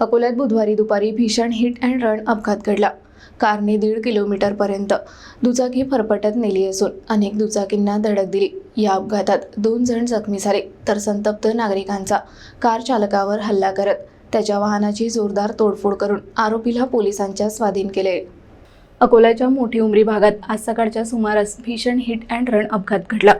अकोल्यात बुधवारी दुपारी भीषण हिट अँड रन अपघात घडला. कारने दीड किलोमीटरपर्यंत दुचाकी फरफटत नेली असून अनेक दुचाकींना धडक दिली. या अपघातात दोन जण जखमी झाले तर संतप्त नागरिकांचा कार चालकावर हल्ला करत त्याच्या वाहनाची जोरदार तोडफोड करून आरोपीला पोलिसांच्या स्वाधीन केले. अकोल्याच्या मोठी उमरी भागात आज सकाळच्या सुमारास भीषण हिट अँड रन अपघात घडला.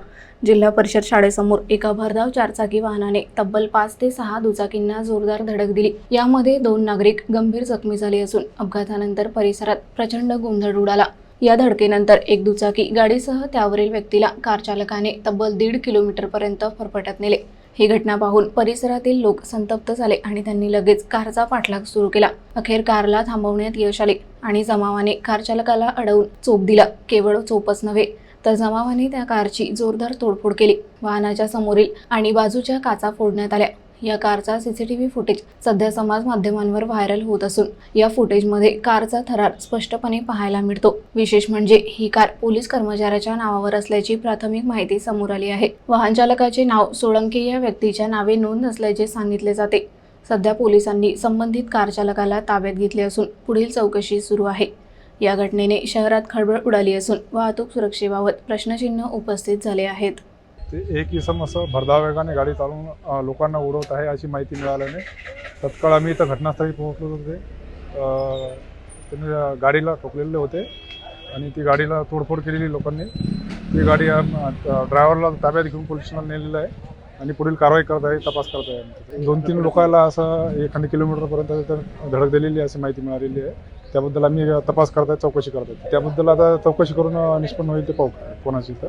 जिल्हा परिषद शाळेसमोर एका भरधाव चारचाकी वाहनाने तब्बल पाच ते सहा दुचाकींना जोरदार धडक दिली. यामध्ये दोन नागरिक गंभीर जखमी झाले असून अपघातानंतर परिसरात प्रचंड गोंधळ उडाला या धडकेनंतर एक दुचाकी गाडीसह त्यावरील व्यक्तीला कार चालकाने तब्बल दीड किलोमीटरपर्यंत फरफटत नेले. ही घटना पाहून परिसरातील लोक संतप्त झाले आणि त्यांनी लगेच कारचा पाठलाग सुरू केला. अखेर कारला थांबवण्यात यश आले आणि जमावाने कार चालकाला अडवून चोप दिला. केवळ चोपच नव्हे तर जमावाने त्या कारची जोरदार तोडफोड केली. वाहनाच्या समोरील आणि बाजूच्या काचा फोडण्यात आल्या. या कारचा सीसीटीव्ही फुटेज सध्या समाज माध्यमांवर व्हायरल होत असून या फुटेजमध्ये कारचा थरार स्पष्टपणे पाहायला मिळतो. विशेष म्हणजे ही कार पोलीस कर्मचाऱ्याच्या नावावर असल्याची प्राथमिक माहिती समोर आली आहे. वाहन चालकाचे नाव सोळंके या व्यक्तीच्या नावे नोंद असल्याचे सांगितले जाते. सध्या पोलिसांनी संबंधित कारचालकाला ताब्यात घेतले असून पुढील चौकशी सुरू आहे. या घटनेने शहरात खळबळ उडाली असून वाहतूक सुरक्षेबाबत प्रश्नचिन्ह उपस्थित झाले आहेत. ते एक इसम असं भरधाव वेगाने गाडी चालवून लोकांना उडवत आहे अशी माहिती मिळाल्याने तत्काळ आम्ही इथं घटनास्थळी पोहोचलो होते. त्यांनी गाडीला ठोकलेले होते आणि ती गाडीला तोडफोड केलेली लोकांनी. ती गाडी ड्रायव्हरला ताब्यात घेऊन पोलीस स्टेशनला नेलेलं आहे आणि पुढील कारवाई करत आहे तपास करत आहे. दोन तीन लोकांना असं एखादी किलोमीटरपर्यंत धडक दिलेली आहे अशी माहिती मिळालेली आहे. त्याबद्दल आम्ही तपास करत आहे चौकशी करत आहे त्याबद्दल आता चौकशी करून निष्पन्न होईल ते पाहू कोणाची तर.